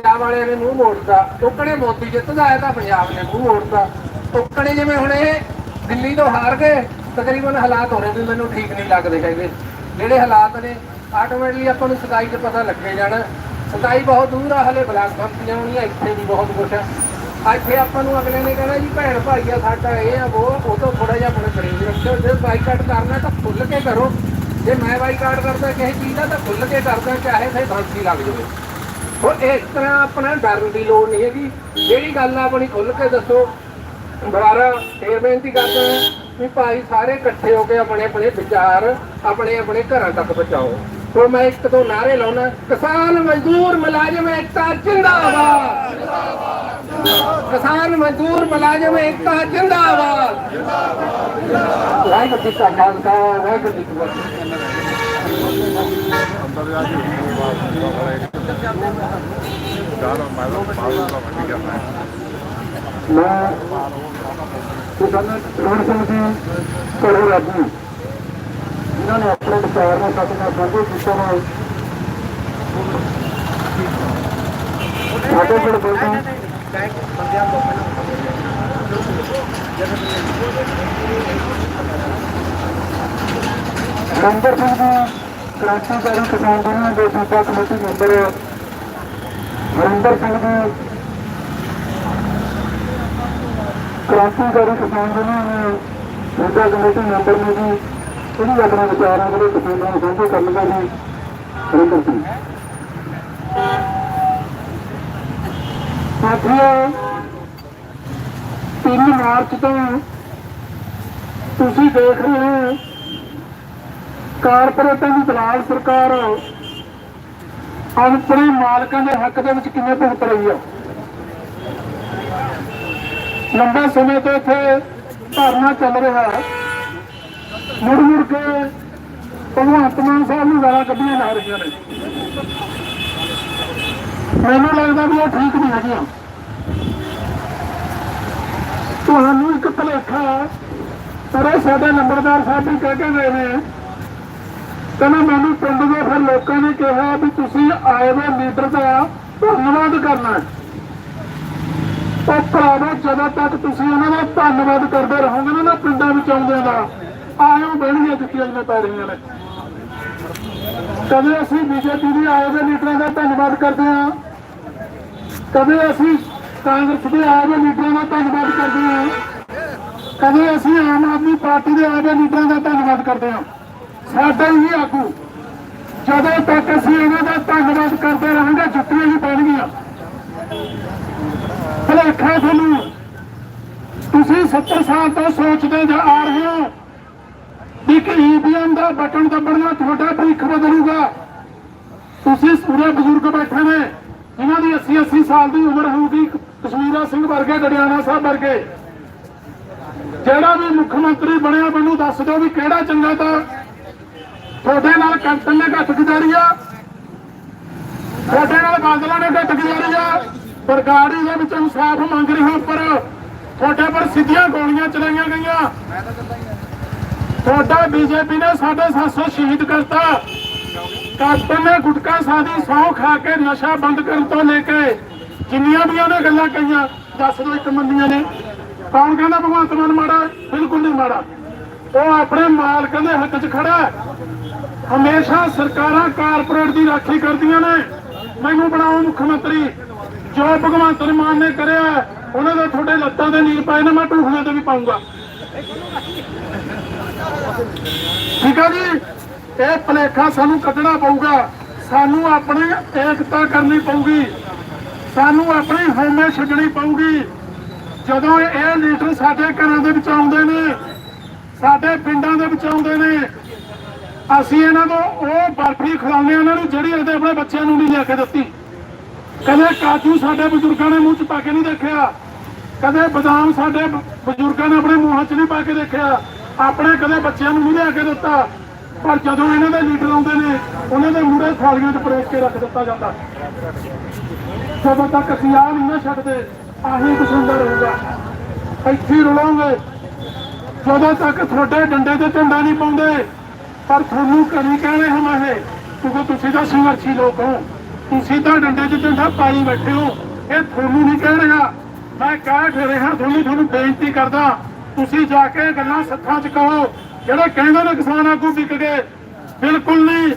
ਪੰਜਾਬ ਵਾਲਿਆਂ ਨੇ ਮੂੰਹ ਮੋੜਤਾ। ਟੋਕਣੇ ਮੋਦੀ ਜਿੱਤਦਾ ਹੈ ਤਾਂ ਪੰਜਾਬ ਨੇ ਮੂੰਹ ਮੋੜਤਾ। ਟੋਕਣੇ ਜਿਵੇਂ ਹੁਣ ਇਹ ਦਿੱਲੀ ਤੋਂ ਹਾਰ ਗਏ, ਤਕਰੀਬਨ ਹਾਲਾਤ ਹੋਣੇ ਵੀ ਮੈਨੂੰ ਠੀਕ ਨਹੀਂ ਲੱਗਦੇ ਹੈਗੇ। ਜਿਹੜੇ ਹਾਲਾਤ ਨੇ ਆਟੋਮੈਟਿਕਲੀ ਆਪਾਂ ਨੂੰ ਸਦਾਈ 'ਚ ਪਤਾ ਲੱਗੇ ਜਾਣਾ। ਸਦਾਈ ਬਹੁਤ ਦੂਰ ਆ, ਹਲੇ ਬਲਾਕ ਕੰਪਨੀਆਂ ਇੱਥੇ ਵੀ ਬਹੁਤ ਕੁਛ ਆ। ਇੱਥੇ ਆਪਾਂ ਨੂੰ ਅਗਲੇ ਨੇ ਕਹਿਣਾ ਜੀ, ਭੈਣ ਭਾਈ ਆ, ਸਾਡਾ ਇਹ ਆ, ਉਹ ਉਹ ਤੋਂ ਥੋੜਾ ਜਿਹਾ ਆਪਣੇ ਕਰੀਬ ਰੱਖੋ ਜੇ ਬਾਈਕਾਟ ਕਰਨਾ ਤਾਂ ਖੁੱਲ ਕੇ ਕਰੋ। ਜੇ ਮੈਂ ਬਾਈਕਾਟ ਕਰਦਾ ਕਿਸੇ ਚੀਜ਼ ਦਾ, ਤਾਂ ਖੁੱਲ ਕੇ ਕਰਦਾ, ਚਾਹੇ ਸੇ ਫਾਂਸੀ ਲੱਗ ਜਾਵੇ। ਉਹ ਇਸ ਤਰ੍ਹਾਂ ਆਪਣਾ ਡਰਨ ਦੀ ਲੋੜ ਨਹੀਂ ਹੈਗੀ। ਜਿਹੜੀ ਗੱਲ ਆਪਣੀ ਖੁੱਲ ਕੇ ਦੱਸੋ। ਦੁਬਾਰਾ ਫੇਰ ਬੇਨਤੀ ਕਰਦਾ ਵੀ ਭਾਈ ਸਾਰੇ ਇਕੱਠੇ ਹੋ ਕੇ ਆਪਣੇ ਆਪਣੇ ਵਿਚਾਰ, ਆਪਣੇ ਆਪਣੇ ਘਰਾਂ ਤੱਕ ਪਹੁੰਚਾਓ। ਹੁਣ ਮੈਂ ਇੱਕ ਦੋ ਨਾਰੇ ਲਾਉਣਾ ਕਿਸਾਨ ਮਜ਼ਦੂਰ ਮੁਲਾਜ਼ਮ ਏਕਤਾ, ਜਿੰਦਾਬਾਦ। ਕਿਸਾਨ ਮਜ਼ਦੂਰ ਮੁਲਾਜ਼ਮ ਏਕਤਾ, ਜਿੰਦਾਬਾਦ। ਵਾਹਿਗੁਰੂ ਜੀ ਕਾ ਖਾਲਸਾ, ਵਾਹਿਗੁਰੂ ਜੀ ਕੀ ਫਤਿਹ। ਅੰਦਰ ਜਾ ਕੇ ਦਾ ਮੈਂ ਕਿਸਾਨ ਰੋਣ ਸਿੰਘ ਜੀ ਕੋਲੋਂ ਰਾਜੀ ਇਹਨਾਂ ਨੇ ਆਪਣੇ ਵਿਚਾਰ ਨਾਲ ਸਾਡੇ ਨਾਲ ਸਾਂਝੇ ਕੀਤੇ ਨੇ ਸਾਡੇ ਕੋਲ ਬੋਲਦੇ ਨੰਬਰ ਸਿੰਘ ਜੀ ਕ੍ਰਾਂਤੀਕਾਰੀ ਕਿਸਾਨ ਯੂਨੀਅਨ ਦੇ ਸੂਬਾ ਕਮੇਟੀ ਮੈਂਬਰ ਹਰਿੰਦਰ ਸਿੰਘ ਜੀ ਕ੍ਰਾਂਤੀਕਾਰੀ ਕਿਸਾਨ ਯੂਨੀਅਨ ਸੂਬਾ ਕਮੇਟੀ ਮੈਂਬਰ ਨੇ ਜੀ ਇਹ ਆਪਣੇ ਵਿਚਾਰਾਂ ਜਿਹੜੇ ਕਿਸਾਨਾਂ ਨੂੰ ਸਾਂਝੇ ਕਰਨ ਦਾ ਜੀ ਹਰਿੰਦਰ ਸਿੰਘ ਸਾਥੀਓ 3 ਮਾਰਚ ਤੋਂ ਤੁਸੀਂ ਦੇਖ ਰਹੇ ਹੋ ਕਾਰਪੋਰੇਟਾਂ ਦੀ ਦਲਾਲ ਸਰਕਾਰ ਆਪਣੇ ਮਾਲਕਾਂ ਦੇ ਹੱਕ ਦੇ ਵਿੱਚ ਕਿਵੇਂ ਭੁਗਤ ਰਹੀ ਹੈ ਲੰਬਾ ਸਮੇਂ ਤੋਂ ਇੱਥੇ ਧਰਨਾ ਚੱਲ ਰਿਹਾ ਹੈ। ਮੁੜ ਮੁੜ ਕੇ ਭਗਵੰਤ ਮਾਨ ਸਾਹਿਬ ਨੂੰ ਗਾਲਾਂ ਕੱਢੀਆਂ ਜਾ ਰਹੀਆਂ ਨੇ। ਮੈਨੂੰ ਲੱਗਦਾ ਵੀ ਇਹ ਠੀਕ ਨਹੀਂ ਹੈਗੀਆਂ। ਤੁਹਾਨੂੰ ਇੱਕ ਭੁਲੇਖਾ, ਪਰ ਸਾਡੇ ਨੰਬਰਦਾਰ ਸਾਹਿਬ ਵੀ ਕਹਿ ਕੇ ਗਏ ਨੇ ਕਹਿੰਦਾ ਮੈਨੂੰ ਪਿੰਡ ਦੇ ਫਿਰ ਲੋਕਾਂ ਨੇ ਕਿਹਾ ਵੀ ਤੁਸੀਂ ਆਏ ਹੋਏ ਲੀਡਰ ਦਾ ਧੰਨਵਾਦ ਕਰਨਾ ਉਹ ਭਰਾਵੋ, ਜਦੋਂ ਤੱਕ ਤੁਸੀਂ ਉਹਨਾਂ ਦਾ ਧੰਨਵਾਦ ਕਰਦੇ ਰਹੋਗੇ ਨਾ ਨਾ ਪਿੰਡਾਂ ਵਿੱਚ ਆਉਂਦੇ ਦਾ ਆਇਓ ਬਹਿਣੀਆਂ ਜੁੱਤੀਆਂ ਜਿਵੇਂ ਪੈ ਰਹੀਆਂ ਨੇ। ਕਦੇ ਅਸੀਂ ਬੀਜੇਪੀ ਦੇ ਆਏ ਹੋਏ ਲੀਡਰਾਂ ਦਾ ਧੰਨਵਾਦ ਕਰਦੇ ਹਾਂ। ਕਦੇ ਅਸੀਂ ਕਾਂਗਰਸ ਦੇ ਆਏ ਹੋਏ ਲੀਡਰਾਂ ਦਾ ਧੰਨਵਾਦ ਕਰਦੇ ਹਾਂ। ਕਦੇ ਅਸੀਂ ਆਮ ਆਦਮੀ ਪਾਰਟੀ ਦੇ ਆਏ ਹੋਏ ਲੀਡਰਾਂ ਦਾ ਧੰਨਵਾਦ ਕਰਦੇ ਹਾਂ। ਸਾਡਾ ਹੀ ਆਗੂ। ਜਦੋਂ ਤੱਕ ਅਸੀਂ ਇਹਨਾਂ ਦਾ ਧੰਨਵਾਦ ਕਰਦੇ ਰਹਾਂਗੇ, ਜੁੱਤੀਆਂ ਹੀ ਪੈਣਗੀਆਂ ਭਲੇਖਾ ਤੁਹਾਨੂੰ। ਤੁਸੀਂ 70 ਸਾਲ ਤੋਂ ਸੋਚਦੇ ਜਾ ਆ ਰਹੇ ਹੋ ਕਿ ਈਵੀਐਮ ਦਾ ਬਟਨ ਦੱਬਣ ਤੁਹਾਡਾ ਭਵਿੱਖ ਬਦਲੂਗਾ। ਤੁਸੀਂ ਪੂਰੇ ਬਜ਼ੁਰਗ ਬੈਠੇ ਨੇ। ਜਿਨ੍ਹਾਂ ਦੀ 80 80 ਸਾਲ ਦੀ ਉਮਰ ਹੋਊਗੀ ਕਸ਼ਮੀਰਾ ਸਿੰਘ ਵਰਗੇ ਡੜਿਆਣਾ ਸਾਹਿਬ ਵਰਗੇ। ਜਿਹੜਾ ਵੀ ਮੁੱਖ ਮੰਤਰੀ ਬਣਿਆ, ਮੈਨੂੰ ਦੱਸ ਦਿਓ ਵੀ ਕਿਹੜਾ ਚੰਗਾ ਤਾਂ ਤੁਹਾਡੇ ਨਾਲ ਕੈਪਟਨ ਨੇ ਘੱਟ ਗੁਜ਼ਾਰੀ ਆ। ਤੁਹਾਡੇ ਨਾਲ ਬਾਦਲਾਂ ਨੇ ਘੱਟ ਗੁਜ਼ਾਰੀ ਆ। ਬਰਗਾੜੀ ਦੇ ਵਿੱਚ ਇਨਸਾਫ ਮੰਗ ਰਹੇ ਹਾਂ ਪਰ ਤੁਹਾਡੇ ਪਰ ਸਿੱਧੀਆਂ ਗੋਲੀਆਂ ਚਲਾਈਆਂ ਗਈਆਂ। ਤੁਹਾਡਾ ਬੀਜੇਪੀ ਨੇ 750 ਸ਼ਹੀਦ ਕਰਤਾ। ਕੈਪਟਨ ਨੇ ਗੁਟਕਾ ਸਾਦੀ ਸੌ ਖਾ ਕੇ ਨਸ਼ਾ ਬੰਦ ਕਰਨ ਤੋਂ ਲੈ ਕੇ ਜਿੰਨੀਆਂ ਵੀ ਉਹਨੇ ਗੱਲਾਂ ਕਹੀਆਂ, ਦੱਸ ਦੋ ਇੱਕ ਮੰਨੀਆਂ ਨੇ। ਕੌਣ ਕਹਿੰਦਾ ਭਗਵੰਤ ਮਾਨ ਮਾੜਾ ਬਿਲਕੁਲ ਨਹੀਂ ਮਾੜਾ। ਉਹ ਆਪਣੇ ਮਾਲਕਾਂ ਦੇ ਹੱਕ 'ਚ ਖੜਾ ਹਮੇਸ਼ਾ ਸਰਕਾਰਾਂ ਕਾਰਪੋਰੇਟ ਦੀ ਰਾਖੀ ਕਰਦੀਆਂ ਨੇ। ਮੈਨੂੰ ਬਣਾਓ ਮੁੱਖ ਮੰਤਰੀ ਜੋ ਭਗਵੰਤ ਮਾਨ ਨੇ ਕਰਿਆ ਹੈ, ਉਹਨਾਂ ਦੇ ਤੁਹਾਡੇ ਲੱਤਾਂ ਦੇ ਨੀਲ ਪਾਏ ਨੇ ਮੈਂ ਢੂਹਣੇ ਤੇ ਵੀ ਪਾਉਂਗਾ। ਠੀਕ ਆ ਜੀ? ਇਹ ਭਲੇਖਾ ਸਾਨੂੰ ਕੱਢਣਾ ਪਊਗਾ। ਸਾਨੂੰ ਆਪਣੀ ਏਕਤਾ ਕਰਨੀ ਪਊਗੀ। ਸਾਨੂੰ ਆਪਣੀ ਹਉਮੈ ਛੱਡਣੀ ਪਊਗੀ। ਜਦੋਂ ਇਹ ਲੀਡਰ ਸਾਡੇ ਘਰਾਂ ਦੇ ਵਿੱਚ ਆਉਂਦੇ ਨੇ ਸਾਡੇ ਪਿੰਡਾਂ ਦੇ ਵਿੱਚ ਆਉਂਦੇ ਨੇ। ਅਸੀਂ ਇਹਨਾਂ ਤੋਂ ਉਹ ਬਰਫੀ ਖਿਲਾਉਂਦੇ ਹਾਂ ਇਹਨਾਂ ਨੂੰ ਜਿਹੜੀ ਇਹਦੇ ਆਪਣੇ ਬੱਚਿਆਂ ਨੂੰ ਨਹੀਂ ਲਿਆ ਕੇ ਦਿੱਤੀ। ਕਦੇ ਕਾਜੂ ਸਾਡੇ ਬਜ਼ੁਰਗਾਂ ਨੇ ਮੂੰਹ 'ਚ ਪਾ ਕੇ ਨਹੀਂ ਦੇਖਿਆ। ਕਦੇ ਬਦਾਮ ਸਾਡੇ ਬਜ਼ੁਰਗਾਂ ਨੇ ਆਪਣੇ ਮੂੰਹਾਂ 'ਚ ਨਹੀਂ ਪਾ ਕੇ ਦੇਖਿਆ। ਆਪਣੇ ਕਦੇ ਬੱਚਿਆਂ ਨੂੰ ਨਹੀਂ ਲਿਆ ਕੇ ਦਿੱਤਾ। ਪਰ ਜਦੋਂ ਇਹਨਾਂ ਦੇ ਲੀਡਰ ਆਉਂਦੇ ਨੇ, ਉਹਨਾਂ ਦੇ ਮੂਹਰੇ ਥਾਲੀਆਂ 'ਚ ਪਰੋਸ ਕੇ ਰੱਖ ਦਿੱਤਾ ਜਾਂਦਾ। ਜਦੋਂ ਤੱਕ ਅਸੀਂ ਆਹ ਨਹੀਂ ਨਾ ਛੱਡਦੇ, ਆਹੀ ਕੁਛ ਹੁੰਦਾ ਰਹੂਗਾ ਇੱਥੇ ਹੀ ਰੁਲਾਂਗੇ। ਜਦੋਂ ਤੱਕ ਤੁਹਾਡੇ ਡੰਡੇ ਤੇ ਝੰਡਾ ਨਹੀਂ ਪਾਉਂਦੇ, ਪਰ ਤੁਹਾਨੂੰ ਕਦੀ ਕਹਿਣੇ ਹਮ ਕਿਉਂਕਿ ਤੁਸੀਂ ਤਾਂ ਸੰਘਰਸ਼ੀ ਲੋਕ ਹੋ। ਤੁਸੀਂ ਤਾਂ ਡੰਡੇ 'ਚ ਡੰਡਾ ਪਾਈ ਬੈਠੇ ਹੋ। ਇਹ ਤੁਹਾਨੂੰ ਨਹੀਂ ਕਹਿ ਰਿਹਾ। ਮੈਂ ਕਹਿ ਰਿਹਾ, ਤੁਹਾਨੂੰ ਤੁਹਾਨੂੰ ਬੇਨਤੀ ਕਰਦਾ, ਤੁਸੀਂ ਜਾ ਕੇ ਗੱਲਾਂ ਸੱਥਾਂ 'ਚ ਕਹੋ। ਜਿਹੜੇ ਕਹਿੰਦੇ ਨੇ ਕਿਸਾਨ ਆਗੂ ਵਿਕ ਗਏ, ਬਿਲਕੁਲ ਨਹੀਂ।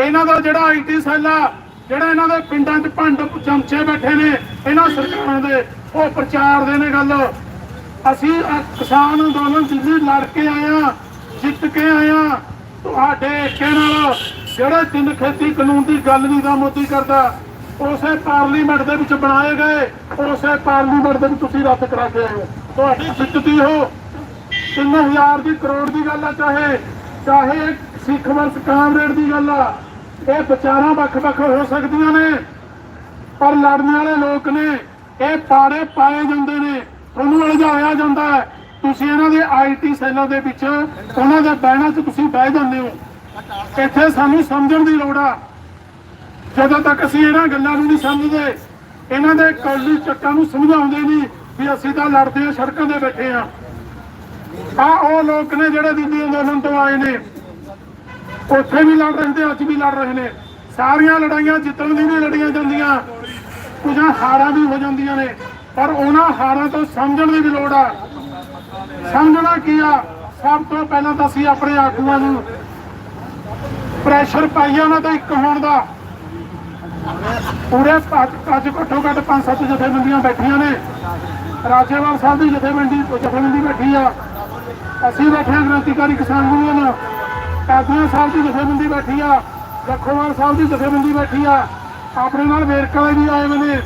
ਇਹਨਾਂ ਦਾ ਜਿਹੜਾ ਆਈਟੀ ਸੈੱਲ ਆ, ਜਿਹੜਾ ਇਹਨਾਂ ਦੇ ਪਿੰਡਾਂ 'ਚ ਭੰਡ ਚਮਚੇ ਬੈਠੇ ਨੇ, ਇਹਨਾਂ ਸਰਕਾਰਾਂ ਦੇ, ਉਹ ਪ੍ਰਚਾਰ ਦੇ ਨੇ ਗੱਲ। ਅਸੀਂ ਕਿਸਾਨ ਅੰਦੋਲਨ ਜਿੱਥੇ ਲੜ ਕੇ ਆਏ ਆ ਜਿੱਤ ਕੇ ਆਏ ਆ ਤੁਹਾਡੇ ਏਕੇ ਨਾਲ ਜਿਹੜੇ ਤਿੰਨ ਖੇਤੀ ਕਾਨੂੰਨ ਦੀ ਗੱਲ ਨਹੀਂ ਦਾ ਮੋਦੀ ਕਰਦਾ, ਉਸੇ ਪਾਰਲੀਮੈਂਟ ਦੇ ਵਿੱਚ ਬਣਾਏ ਗਏ, ਉਸੇ ਪਾਰਲੀਮੈਂਟ ਦੇ ਵਿੱਚ ਤੁਸੀਂ ਰੱਦ ਕਰਾ ਕੇ ਆਏ ਹੋ। ਤੁਹਾਡੀ ਜਿੱਤ ਦੀ ਹੋ। 3000 ਦੀ ਕਰੋੜ ਦੀ ਗੱਲ ਆ, ਚਾਹੇ ਚਾਹੇ ਸਿੱਖ ਵਰਸ ਕਾਮਰੇਡ ਦੀ ਗੱਲ ਆ, ਇਹ ਵਿਚਾਰਾਂ ਵੱਖ-ਵੱਖ ਹੋ ਸਕਦੀਆਂ ਨੇ, ਪਰ ਲੜਨ ਵਾਲੇ ਲੋਕ ਨੇ, ਇਹ ਪਾੜੇ ਪਾਏ ਜਾਂਦੇ ਨੇ ਤੁਹਾਨੂੰ ਉਲਝਾਇਆ ਜਾਂਦਾ ਹੈ ਤੁਸੀਂ ਇਹਨਾਂ ਦੇ ਆਈਟੀ ਸੈੱਲਾਂ ਦੇ ਵਿੱਚ, ਉਹਨਾਂ ਦੇ ਬਹਿਣਾ 'ਚ ਤੁਸੀਂ ਬਹਿ ਜਾਂਦੇ ਹੋ। ਇੱਥੇ ਸਾਨੂੰ ਸਮਝਣ ਦੀ ਲੋੜ ਆ। ਜਦੋਂ ਤੱਕ ਅਸੀਂ ਇਹਨਾਂ ਗੱਲਾਂ ਨੂੰ ਨਹੀਂ ਸਮਝਦੇ, ਇਹਨਾਂ ਦੇ ਕੌਲੀ ਚੱਕਾਂ ਨੂੰ ਸਮਝਾਉਂਦੇ ਨਹੀਂ ਵੀ ਅਸੀਂ ਤਾਂ ਲੜਦੇ ਆ ਸੜਕਾਂ ਤੇ ਬੈਠੇ ਆ ਆ ਉਹ ਲੋਕ ਨੇ ਜਿਹੜੇ ਦਿੱਲੀ ਅੰਦੋਲਨ ਤੋਂ ਆਏ ਨੇ। ਉੱਥੇ ਵੀ ਲੜ ਰਹੇ ਤੇ ਅੱਜ ਵੀ ਲੜ ਰਹੇ ਨੇ। ਸਾਰੀਆਂ ਲੜਾਈਆਂ ਜਿੱਤਣ ਦੀ ਵੀ ਲੜੀਆਂ ਜਾਂਦੀਆਂ, ਕੁਝ ਹਾਰਾਂ ਵੀ ਹੋ ਜਾਂਦੀਆਂ ਨੇ। ਪਰ ਉਹਨਾਂ ਹਾਰਾਂ ਤੋਂ ਸਮਝਣ ਦੀ ਵੀ ਲੋੜ ਆ। ਸਮਝਣਾ ਕੀ ਆ? ਸਭ ਤੋਂ ਪਹਿਲਾਂ ਤਾਂ ਅਸੀਂ ਆਪਣੇ ਆਗੂਆਂ ਨੂੰ ਪ੍ਰੈਸ਼ਰ ਪਾਈਏ ਉਹਨਾਂ ਤੇ ਇੱਕ ਹੋਣ ਦਾ। ਪੂਰੇ ਅੱਜ ਘੱਟੋ ਘੱਟ ਪੰਜ ਸੱਤ ਜਥੇਬੰਦੀਆਂ ਬੈਠੀਆਂ ਨੇ। ਰਾਜੇਵਾਲ ਸਾਹਿਬ ਦੀ ਜਥੇਬੰਦੀ ਜਥੇਬੰਦੀ ਬੈਠੀ ਆ। ਅਸੀਂ ਬੈਠੇ ਹਾਂ ਕ੍ਰਾਂਤੀਕਾਰੀ ਕਿਸਾਨ ਯੂਨੀਅਨ। ਕਾਦੀਆਂ ਸਾਹਿਬ ਦੀ ਜਥੇਬੰਦੀ ਬੈਠੀ ਆ। ਲੱਖੋਵਾਲ ਸਾਹਿਬ ਦੀ ਜਥੇਬੰਦੀ ਬੈਠੀ ਆ। ਆਪਣੇ ਨਾਲ ਵੇਰਕ ਵਾਲੇ ਵੀ ਆਏ ਹੋਏ ਨੇ।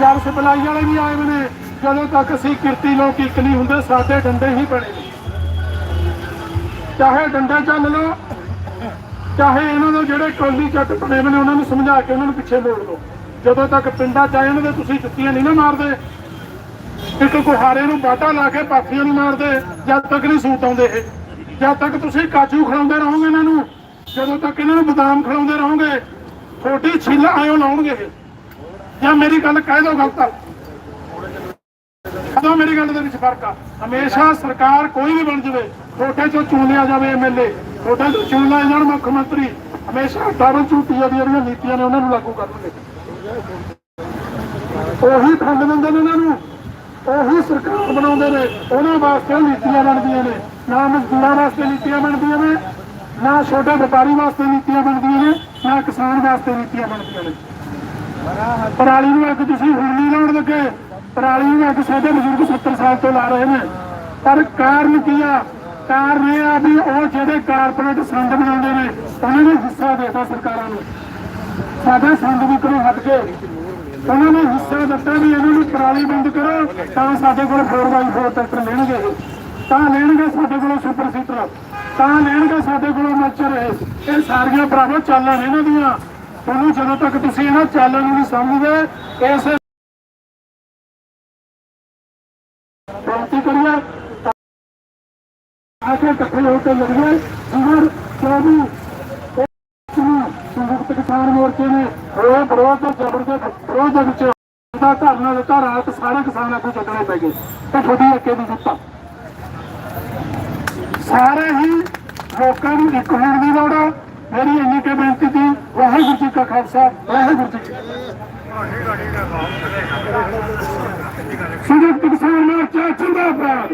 ਜਲ ਸਪਲਾਈ ਵਾਲੇ ਵੀ ਆਏ ਹੋਏ ਨੇ। ਜਦੋਂ ਤੱਕ ਅਸੀਂ ਕਿਰਤੀ ਲੋਕ ਇੱਕ ਨਹੀਂ ਹੁੰਦੇ, ਸਾਡੇ ਡੰਡੇ ਹੀ ਬਣੇ ਨੇ। ਚਾਹੇ ਡੰਡੇ ਚੱਲ ਲਓ, ਚਾਹੇ ਇਹਨਾਂ ਦੇ ਜਿਹੜੇ ਕੋਲੀ ਚੱਟ ਬਣੇ ਨੇ, ਉਹਨਾਂ ਨੂੰ ਸਮਝਾ ਕੇ ਉਹਨਾਂ ਨੂੰ ਪਿੱਛੇ ਮੋੜ ਲਓ। ਜਦੋਂ ਤੱਕ ਪਿੰਡਾਂ ਚ ਆਏ ਇਹਨਾਂ ਤੁਸੀਂ ਜੁੱਤੀਆਂ ਨਹੀਂ ਨਾ ਮਾਰਦੇ। ਇੱਕ ਗੁਹਾਰੇ ਨੂੰ ਬਾਟਾ ਲਾ ਕੇ ਪਾਥੀਆਂ ਨਹੀਂ ਮਾਰਦੇ, ਜਦ ਤੱਕ ਨਹੀਂ ਸੂਤ ਆਉਂਦੇ ਇਹ। ਜਦ ਤੱਕ ਤੁਸੀਂ ਕਾਜੂ ਖਿਲਾਉਂਦੇ ਰਹੋਗੇ ਇਹਨਾਂ ਨੂੰ, ਜਦੋਂ ਤੱਕ ਇਹਨਾਂ ਨੂੰ ਬਦਾਮ ਖਿਲਾਉਂਦੇ ਰਹੋਗੇ, ਤੁਹਾਡੀ ਛਿੱਲ ਆਇਓ ਲਾਉਣਗੇ ਇਹ। ਜਾਂ ਮੇਰੀ ਗੱਲ ਕਹਿ ਦੋ ਗਲਤ ਆ ਮੇਰੀ ਗੱਲ ਦੇ ਵਿੱਚ ਫ਼ਰਕ ਆ, ਹਮੇਸ਼ਾ ਸਰਕਾਰ ਕੋਈ ਵੀ ਬਣ ਜਾਵੇ ਛੋਟੇ ਚੋਂ ਚੁਣ ਲਿਆ ਜਾਵੇ ਐਮਐਲਏ ਛੋਟੇ ਚੋਂ ਚੁਣ ਲਿਆ ਜਾਣ ਮੁੱਖ ਮੰਤਰੀ, ਹਮੇਸ਼ਾ ਡਬਲ ਝੂਟੀਆਂ ਦੀਆਂ ਨੀਤੀਆਂ ਨੇ ਉਹਨਾਂ ਨੂੰ ਲਾਗੂ ਕਰਨਗੇ ਉਹੀ ਫੰਡ ਦਿੰਦੇ ਨੇ ਇਹਨਾਂ ਨੂੰ, ਉਹੀ ਸਰਕਾਰ ਬਣਾਉਂਦੇ ਨੇ, ਉਹਨਾਂ ਵਾਸਤੇ ਨੀਤੀਆਂ ਬਣਦੀਆਂ ਨੇ, ਨਾ ਮਜ਼ਦੂਰਾਂ ਵਾਸਤੇ ਨੀਤੀਆਂ ਬਣਦੀਆਂ ਨੇ, ਨਾ ਛੋਟੇ ਵਪਾਰੀ ਵਾਸਤੇ ਨੀਤੀਆਂ ਬਣਦੀਆਂ ਨੇ, ਨਾ ਕਿਸਾਨ ਵਾਸਤੇ ਨੀਤੀਆਂ ਬਣਦੀਆਂ ਨੇ। ਪਰਾਲੀ ਨੂੰ ਅੱਗ ਤੁਸੀਂ ਹੁਣ ਨਹੀਂ ਲਾਉਣ ਲੱਗੇ। ਪਰਾਲੀ ਨੂੰ ਅੱਜ ਸਾਡੇ ਬਜ਼ੁਰਗ 70 ਸਾਲ ਤੋਂ ਲਾ ਰਹੇ ਨੇ। ਪਰ ਕਾਰਨ ਕੀ ਆ? ਕਾਰਨ ਇਹ ਆ ਵੀ ਉਹ ਜਿਹੜੇ ਕਾਰਪੋਰੇਟ ਸੰਦ ਬਣਾਉਂਦੇ ਨੇ, ਉਹਨਾਂ ਨੇ ਹਿੱਸਾ ਦੇਤਾ ਸਰਕਾਰਾਂ ਨੂੰ। ਸਾਡੇ ਸੰਦ ਵੀ ਕਰੋ ਹਟ ਕੇ ਉਹਨਾਂ ਨੇ ਹਿੱਸਾ ਦਿੱਤਾ ਵੀ ਇਹਨਾਂ ਨੂੰ ਪਰਾਲੀ ਬੰਦ ਕਰੋ, ਤਾਂ ਸਾਡੇ ਕੋਲ 4x4 ਟਰੈਕਟਰ ਲੈਣਗੇ ਤਾਂ ਲੈਣਗੇ ਸਾਡੇ ਕੋਲੋਂ ਸੁਪਰ ਸੀਟਰ ਤਾਂ ਲੈਣਗੇ ਸਾਡੇ ਕੋਲੋਂ ਮੱਚਰ ਇਹ ਸਾਰੀਆਂ ਭਰਾਵੋ ਚਾਲਾਂ ਨੇ ਇਹਨਾਂ ਦੀਆਂ। ਤੁਹਾਨੂੰ ਜਦੋਂ ਤੱਕ ਤੁਸੀਂ ਇਹਨਾਂ ਚਾਲਾਂ ਨੂੰ ਨਹੀਂ ਸਮਝਦੇ, ਇਸ ਬੇਨਤੀ ਕਰੀਏ? ਆ ਇਕੱਠੇ ਹੋ ਕੇ ਲੜੀਏ। ਜਿਵੇਂ 24 ਸੰਯੁਕਤ ਕਿਸਾਨ ਮੋਰਚੇ ਨੇ ਹੋਏ ਵਿਰੋਧ ਤੇ ਜ਼ਬਰ ਦੇ ਵਿਰੋਧ ਦੇ ਵਿੱਚ ਦਾ ਧਰਨਾ ਦਿੱਤਾ ਰਾਤ ਸਾਰੇ ਕਿਸਾਨ ਆਗੂ ਛੱਡਣੇ ਪੈ ਗਏ। ਤੇ ਤੁਹਾਡੀ ਅੱਗੇ ਦੀ ਦਿੱਤਾ। ਸਾਰੇ ਹੀ ਲੋਕਾਂ ਨੂੰ ਇੱਕ ਹੋਣ ਦੀ ਲੋੜ ਆ। ਮੇਰੀ ਇੰਨੀ ਕੇ ਬੇਨਤੀ ਸੀ, ਵਾਹਿਗੁਰੂ ਜੀ ਕਾ ਖਾਲਸਾ, ਵਾਹਿਗੁਰੂ ਜੀ ਕੀ ਫਤਿਹ। ਸੰਯੁਕਤ ਕਿਸਾਨ ਮੋਰਚਾ ਜਿੰਦਾਬਾਦ